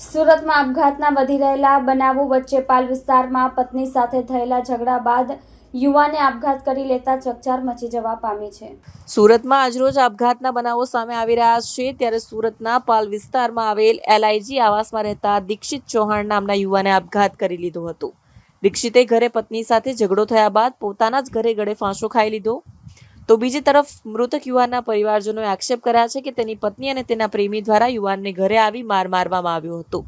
સુરતમાં આપઘાતના વધી રહેલા બનાવો વચ્ચે પાલ વિસ્તારમાં પત્ની સાથે થયેલા ઝઘડા બાદ યુવાને આપઘાત કરી લેતા ચકચાર મચી જવા પામી છે. સુરતમાં આજરોજ આપઘાતના બનાવો સામે આવી રહ્યા છે. ત્યારે સુરતના પાલ વિસ્તારમાં આવેલ એલઆઈજી આવાસમાં રહેતા દીક્ષિત ચૌહાણ નામના યુવાને આપઘાત કરી લીધો હતો. દીક્ષિતે ઘરે પત્ની સાથે ઝઘડો થયા બાદ પોતાના જ ઘરે ગળે ફાંસો ખાઈ લીધો. તો બીજી તરફ મૃતક યુવાનના પરિવારજનોએ આક્ષેપ કર્યા છે કે તેની પત્ની અને તેના પ્રેમી દ્વારા યુવાનને ઘરે આવી માર મારવામાં આવ્યો હતો.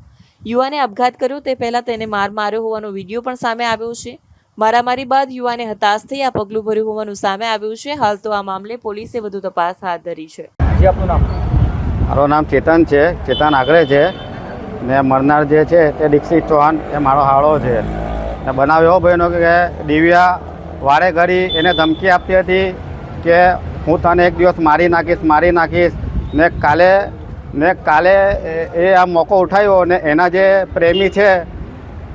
યુવાને આપઘાત કર્યો તે પહેલાં તેને માર માર્યો હોવાનો વીડિયો પણ સામે આવ્યો છે. મારામારી બાદ યુવાને હતાશ થઈ આ પગલું ભર્યું હોવાનું સામે આવ્યું છે. હાલ તો આ મામલે પોલીસે વધુ તપાસ હાથ ધરી છે. જી આપનું નામ? મારું નામ ચેતન છે. ચેતન આગરે છે. ને મરનાર જે છે તે દીક્ષિત ચૌહાણ એ મારો હાળો છે. ને બનાવ એવો બન્યો કે દિવ્યા વારે ઘડી એને ધમકી આપતી હતી. કે હું તને એક દિવસ મારી નાખીશ મારી નાખીશ. ને કાલે ને કાલે એ- આ મોકો ઉઠાવ્યો ને એના જે પ્રેમી છે,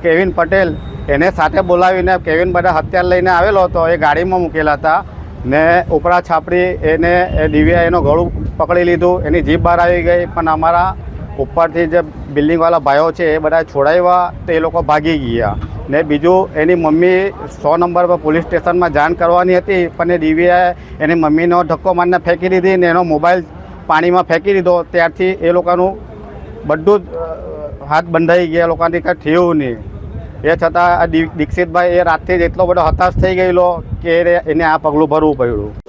કેવિન પટેલ, એને સાથે બોલાવીને કેવિન બધા હથિયાર લઈને આવેલો હતો, એ ગાડીમાં મૂકેલા હતા. ને ઉપરા છાપરી એને, એ દિવ્યા એનો ગળું પકડી લીધું, એની જીભ બહાર આવી ગઈ, પણ અમારા ઉપરથી જે બિલ્ડિંગવાળા ભાઈઓ છે એ બધા છોડાવ્યા તો એ લોકો ભાગી ગયા. ને બીજું, એની મમ્મી સો નંબર પર પોલીસ સ્ટેશનમાં જાણ કરવાની હતી, પણ એ ડીવીઆઈ એની મમ્મીનો ધક્કો મારીને ફેંકી દીધી ને એનો મોબાઈલ પાણીમાં ફેંકી દીધો. ત્યારથી એ લોકોનું બધું જ હાથ બંધાઈ ગયા. લોકોની કંઈ થયું નહીં. એ છતાં દીક્ષિતભાઈ એ રાતથી જ એટલો બધો હતાશ થઈ ગયેલો કે એને આ પગલું ભરવું પડ્યું.